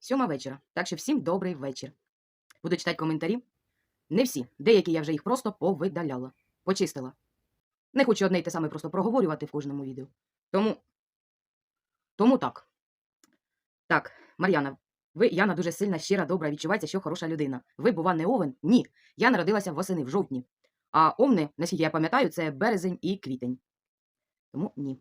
сьома вечора. Так що всім добрий вечір. Буду читати коментарі. Не всі. Деякі я вже їх просто повидаляла, почистила. Не хочу одне й те саме просто проговорювати в кожному відео. Тому. Тому так. Так, Мар'яна, ви, Яна, дуже сильна, щира, добра, відчувається, що хороша людина. Ви, бува, не овен? Ні. Я народилася восени в жовтні. А овни, наскільки я пам'ятаю, це березень і квітень. Тому ні.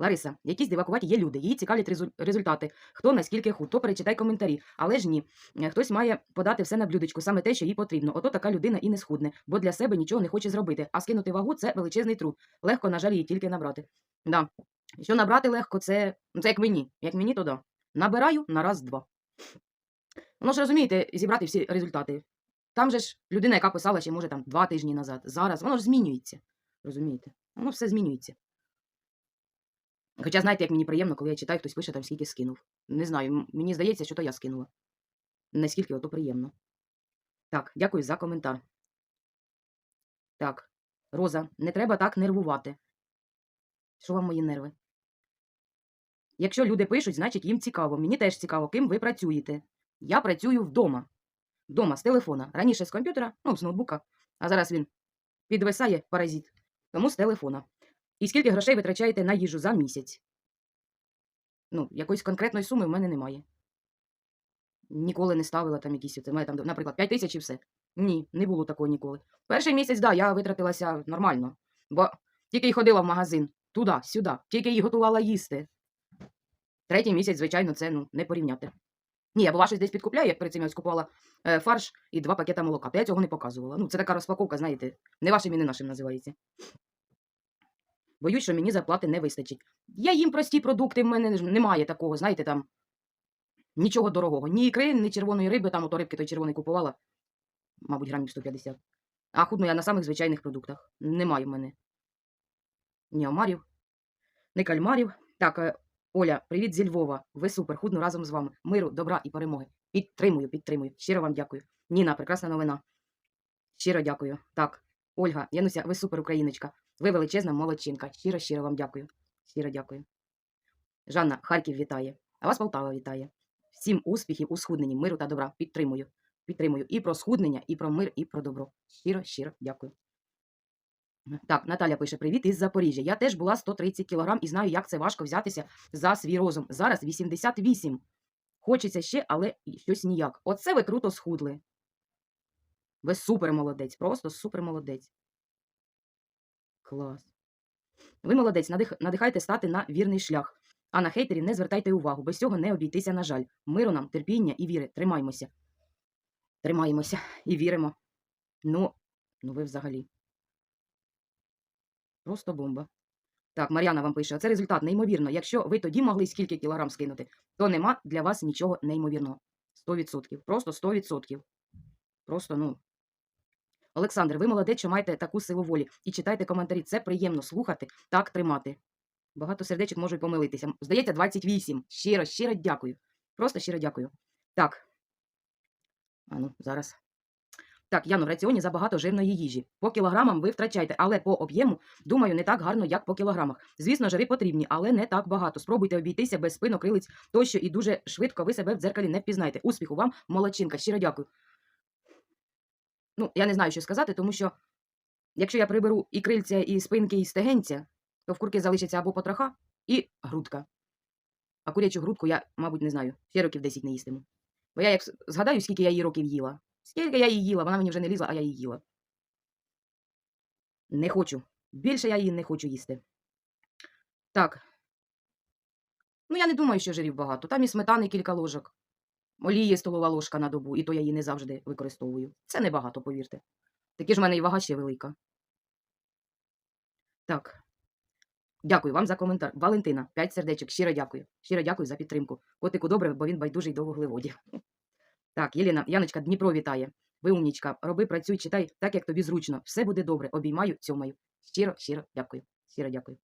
Лариса, якісь дивакуваті є люди, її цікавлять резу- результати. Хто наскільки худ, то перечитай коментарі. Але ж ні. Е, Хтось має подати все на блюдечку, саме те, що їй потрібно. Ото така людина і не схудне, бо для себе нічого не хоче зробити. А скинути вагу це величезний труд. Легко, на жаль, її тільки набрати. Да. Що набрати легко, це, це як мені. Як мені, то да. Набираю на раз-два. Ну ж розумієте, зібрати всі результати. Там же ж людина, яка писала ще, може, там два тижні назад. Зараз воно ж змінюється. Розумієте? Воно все змінюється. Хоча, знаєте, як мені приємно, коли я читаю, хтось пише там, скільки скинув. Не знаю, мені здається, що то я скинула. Наскільки ото приємно. Так, дякую за коментар. Так, Роза, не треба так нервувати. Що вам мої нерви? Якщо люди пишуть, значить їм цікаво. Мені теж цікаво, ким ви працюєте. Я працюю вдома. Вдома з телефона. Раніше з комп'ютера, ну, з ноутбука, а зараз він підвисає паразит. Тому з телефона. І скільки грошей витрачаєте на їжу за місяць? Ну, якоїсь конкретної суми в мене немає. Ніколи не ставила там якісь, оце, в мене там, наприклад, 5 тисяч і все. Ні, не було такого ніколи. Перший місяць, да, я витратилася нормально, бо тільки й ходила в магазин туди, сюди, тільки й готувала їсти. Третій місяць, звичайно, це ну, не порівняти. Ні, я бува щось десь підкупляю, як перед цим я ось купувала е, фарш і два пакета молока. Та я цього не показувала. Ну, це така розпаковка, знаєте, не вашим і не нашим називається. Боюсь, що мені зарплати не вистачить. Я їм прості продукти, в мене немає такого, знаєте, там нічого дорогого. Ні ікри, ні червоної риби, там ото рибки той червоний купувала, мабуть, грамів 150. А худну я на самих звичайних продуктах. Немає в мене. Ні омарів, ні кальмарів. Так, е, Оля, привіт зі Львова. Ви супер, худну разом з вами. Миру, добра і перемоги. Підтримую, підтримую. Щиро вам дякую. Ніна, прекрасна новина. Щиро дякую. Так, Ольга, Януся, ви супер україночка. Ви величезна молодчинка. Щиро, щиро вам дякую. Щиро дякую. Жанна, Харків вітає. А вас Полтава вітає. Всім успіхів у схудненні, миру та добра. Підтримую. Підтримую і про схуднення, і про мир, і про добро. Щиро, щиро дякую. Так, Наталя пише: Привіт із Запоріжжя. Я теж була 130 кілограм і знаю, як це важко взятися за свій розум. Зараз 88. Хочеться ще, але щось ніяк. Оце ви круто схудли. Ви супер молодець, просто супер молодець. Клас. Ви молодець, надих... надихайте стати на вірний шлях. А на хейтерів не звертайте увагу, без цього не обійтися, на жаль. Миру нам, терпіння і віри. Тримаймося. Тримаємося і віримо. Ну, ну ви взагалі. Просто бомба. Так, Мар'яна вам пише, оце результат неймовірно. Якщо ви тоді могли скільки кілограм скинути, то нема для вас нічого неймовірного. 100%. Просто 100%. Просто, ну. Олександр, ви молодець, що маєте таку силу волі. І читайте коментарі. Це приємно слухати, так тримати. Багато сердечок можу й помилитися. Здається, 28. Щиро, щиро дякую. Просто щиро дякую. Так. А ну, зараз. Так, Яно, в раціоні забагато жирної їжі. По кілограмам ви втрачаєте, але по об'єму, думаю, не так гарно, як по кілограмах. Звісно, жири потрібні, але не так багато. Спробуйте обійтися без спинок, крилиць тощо і дуже швидко ви себе в дзеркалі не впізнаєте. Успіху вам, молодчинка. Щиро дякую. Ну, я не знаю, що сказати, тому що якщо я приберу і крильця, і спинки, і стегенця, то в курки залишиться або потроха і грудка. А курячу грудку я, мабуть, не знаю. Ще років 10 не їстиму. Бо я як згадаю, скільки я її років їла. Скільки я її їла, вона мені вже не лізла, а я її їла. Не хочу. Більше я її не хочу їсти. Так. Ну, я не думаю, що жирів багато. Там і сметани кілька ложок. Олії столова ложка на добу, і то я її не завжди використовую. Це небагато, повірте. Такі ж в мене і вага ще велика. Так. Дякую вам за коментар. Валентина, 5 сердечок. Щиро дякую. Щиро дякую за підтримку. Котику добре, бо він байдужий до вуглеводів. Так, Єліна, Яночка, Дніпро вітає. Ви умнічка. Роби, працюй, читай так, як тобі зручно. Все буде добре. Обіймаю, цьомаю. Щиро, щиро дякую. Щиро дякую.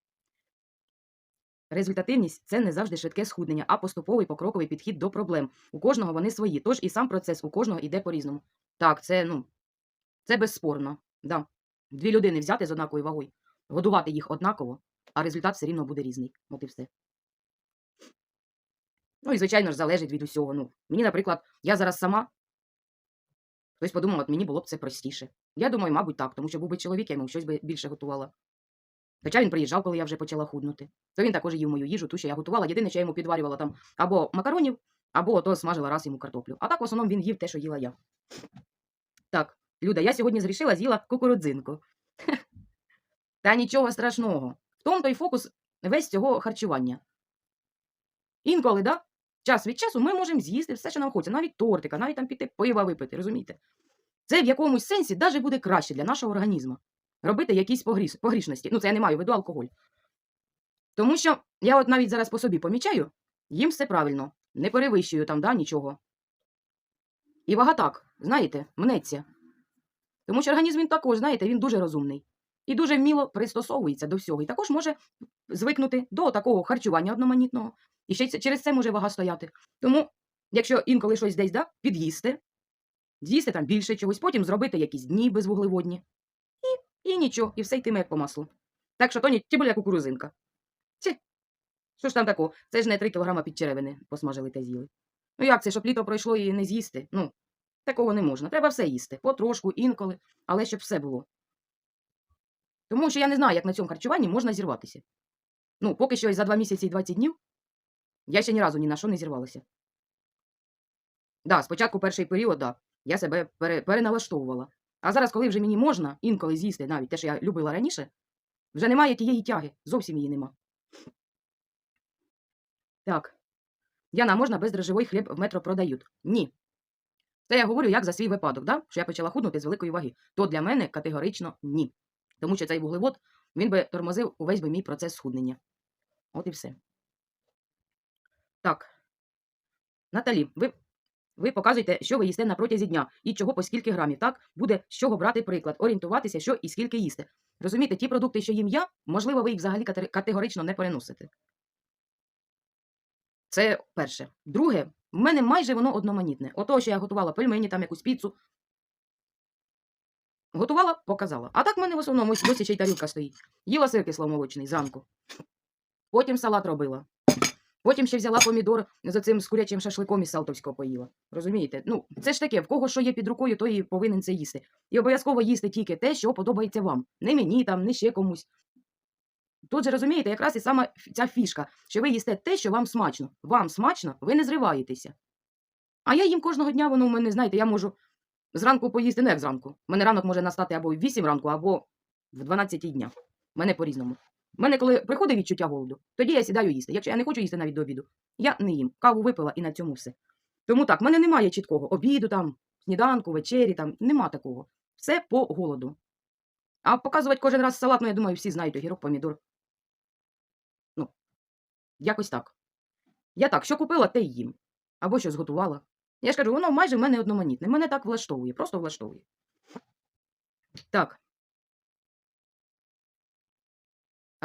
Результативність це не завжди швидке схуднення, а поступовий покроковий підхід до проблем. У кожного вони свої, тож і сам процес у кожного йде по-різному. Так, це, ну, це безспорно. Да. Дві людини взяти з однаковою вагою, годувати їх однаково, а результат все рівно буде різний. От і все. Ну і, звичайно ж, залежить від усього. Ну, мені, наприклад, я зараз сама. Хтось подумав, от мені було б це простіше. Я думаю, мабуть, так, тому що був би чоловік, я йому щось би більше готувала. Хоча він приїжджав, коли я вже почала худнути. То він також їв мою їжу, ту, що я готувала. Єдине, що я йому підварювала там або макаронів, або ото смажила раз йому картоплю. А так в основному він їв те, що їла я. Так, Люда, я сьогодні зрішила, з'їла кукурудзинку. Та нічого страшного. В тому той фокус весь цього харчування. Інколи, да? Час від часу ми можемо з'їсти все, що нам хочеться, навіть тортика, навіть там піти пива випити, розумієте? Це в якомусь сенсі навіть буде краще для нашого організму. Робити якісь погріш... погрішності. Ну, це я не маю в виду алкоголь. Тому що я от навіть зараз по собі помічаю, їм все правильно, не перевищую там, да, нічого. І вага так, знаєте, мнеться. Тому що організм він також, знаєте, він дуже розумний і дуже вміло пристосовується до всього. І також може звикнути до такого харчування одноманітного. І ще через це може вага стояти. Тому, якщо інколи щось десь да, під'їсти, з'їсти там більше чогось, потім зробити якісь дні безвуглеводні. І, нічого, і все йтиме як по маслу. Так що то ні, ті буля кукурузинка. Ці. Що ж там такого? Це ж не 3 кілограма підчеревини посмажили та з'їли. Ну як це, щоб літо пройшло і не з'їсти? Ну, такого не можна. Треба все їсти. Потрошку, інколи, але щоб все було. Тому що я не знаю, як на цьому харчуванні можна зірватися. Ну, поки що за 2 місяці і 20 днів я ще ні разу ні на що не зірвалася. Да, спочатку перший період, да, я себе пере, переналаштовувала. А зараз, коли вже мені можна інколи з'їсти навіть те, що я любила раніше, вже немає тієї тяги, зовсім її нема. Так. Яна, можна бездрожжевий хліб в метро продають? Ні. Це я говорю як за свій випадок, да? що я почала худнути з великої ваги. То для мене категорично ні. Тому що цей вуглевод він би тормозив увесь би мій процес схуднення. От і все. Так. Наталі, ви, ви показуєте, що ви їсте на протязі дня і чого по скільки грамів. Так, буде з чого брати приклад, орієнтуватися, що і скільки їсти. Розумієте, ті продукти, що їм я, можливо, ви їх взагалі категорично не переносите. Це перше. Друге, в мене майже воно одноманітне. Ото, що я готувала пельмені, там якусь піцу. Готувала, показала. А так в мене в основному досі ще й тарілка стоїть. Їла сир кисломолочний зранку. Потім салат робила. Потім ще взяла помідор з оцим з курячим шашликом із Салтовського поїла. Розумієте? Ну, це ж таке, в кого що є під рукою, той і повинен це їсти. І обов'язково їсти тільки те, що подобається вам. Не мені там, не ще комусь. Тут же розумієте, якраз і сама ця фішка, що ви їсте те, що вам смачно. Вам смачно, ви не зриваєтеся. А я їм кожного дня, воно у мене, знаєте, я можу зранку поїсти, не як зранку. У мене ранок може настати або в 8 ранку, або в 12 дня. Мене по-різному. У мене, коли приходить відчуття голоду, тоді я сідаю їсти. Якщо я не хочу їсти навіть до обіду, я не їм. Каву випила і на цьому все. Тому так, в мене немає чіткого обіду, там, сніданку, вечері, там, нема такого. Все по голоду. А показувати кожен раз салат, ну я думаю, всі знають огірок, помідор. Ну, якось так. Я так, що купила, те й їм. Або що зготувала. Я ж кажу, воно майже в мене одноманітне. Мене так влаштовує, просто влаштовує. Так.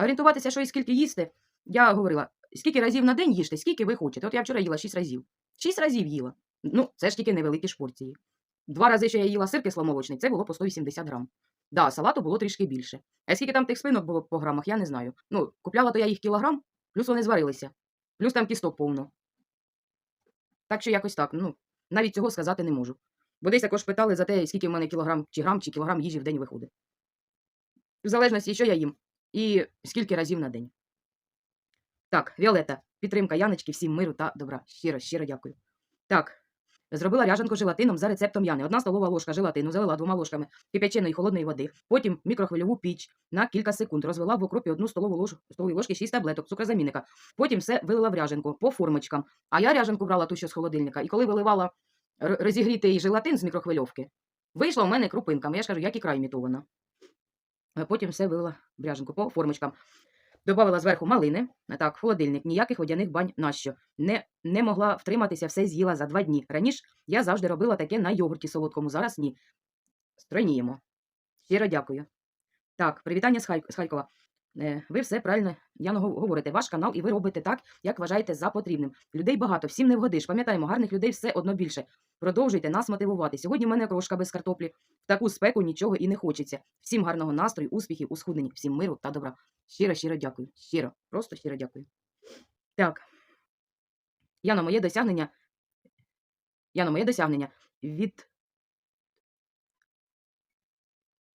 Орієнтуватися, що і скільки їсти, я говорила, скільки разів на день їжте, скільки ви хочете. От я вчора їла 6 разів. 6 разів їла. Ну, це ж тільки невеликі ж порції. Два рази, що я їла сир кисломолочний, це було по 180 грам. Да, салату було трішки більше. А скільки там тих спинок було по грамах, я не знаю. Ну, купляла то я їх кілограм, плюс вони зварилися, плюс там кісток повно. Так що якось так, ну, навіть цього сказати не можу. Бо десь також питали за те, скільки в мене кілограм чи грам, чи кілограм їжі в день виходить. В залежності, що я їм, і скільки разів на день. Так, Віолета, підтримка Яночки, всім миру та добра. Щиро, щиро дякую. Так, зробила ряжанку желатином за рецептом Яни. Одна столова ложка желатину залила двома ложками кип'яченої холодної води, потім мікрохвильову піч на кілька секунд. Розвела в окропі одну столову ложку, столові ложки, 6 таблеток цукрозамінника. Потім все вилила в ряжанку по формочкам. А я ряжанку брала ту, що з холодильника. І коли виливала розігрітий желатин з мікрохвильовки, вийшла у мене крупинками. Я ж кажу, як ікра імітована. Потім все вилила бряженку по формочкам. Добавила зверху малини, так, холодильник, ніяких водяних бань нащо. Не, не могла втриматися, все з'їла за два дні. Раніше я завжди робила таке на йогурті солодкому, зараз ні. Стройніємо. Щиро дякую. Так, привітання з Харкова. Е, Ви все правильно Яно, гов- говорите. Ваш канал, і ви робите так, як вважаєте за потрібним. Людей багато, всім не вгодиш. Пам'ятаємо, гарних людей все одно більше. Продовжуйте нас мотивувати. Сьогодні в мене крошка без картоплі. В таку спеку нічого і не хочеться. Всім гарного настрою, успіхів у всім миру та добра. Щиро, щиро дякую. Щиро, просто щиро дякую. Так. Яно, моє досягнення. Яно, моє досягнення від.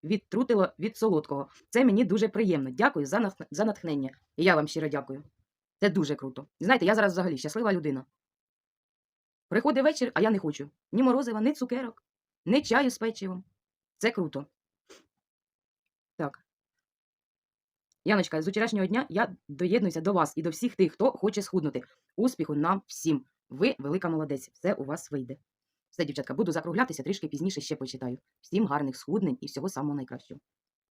Відтрутило від солодкого. Це мені дуже приємно. Дякую за, за натхнення. І я вам щиро дякую. Це дуже круто. Знаєте, я зараз взагалі щаслива людина. Приходить вечір, а я не хочу ні морозива, ні цукерок, ні чаю з печивом. Це круто. Так. Яночка, з вчорашнього дня я доєднуюся до вас і до всіх тих, хто хоче схуднути. Успіху нам всім. Ви велика молодець. Все у вас вийде. Все, дівчатка, буду закруглятися, трішки пізніше ще почитаю. Всім гарних схуднень і всього самого найкращого.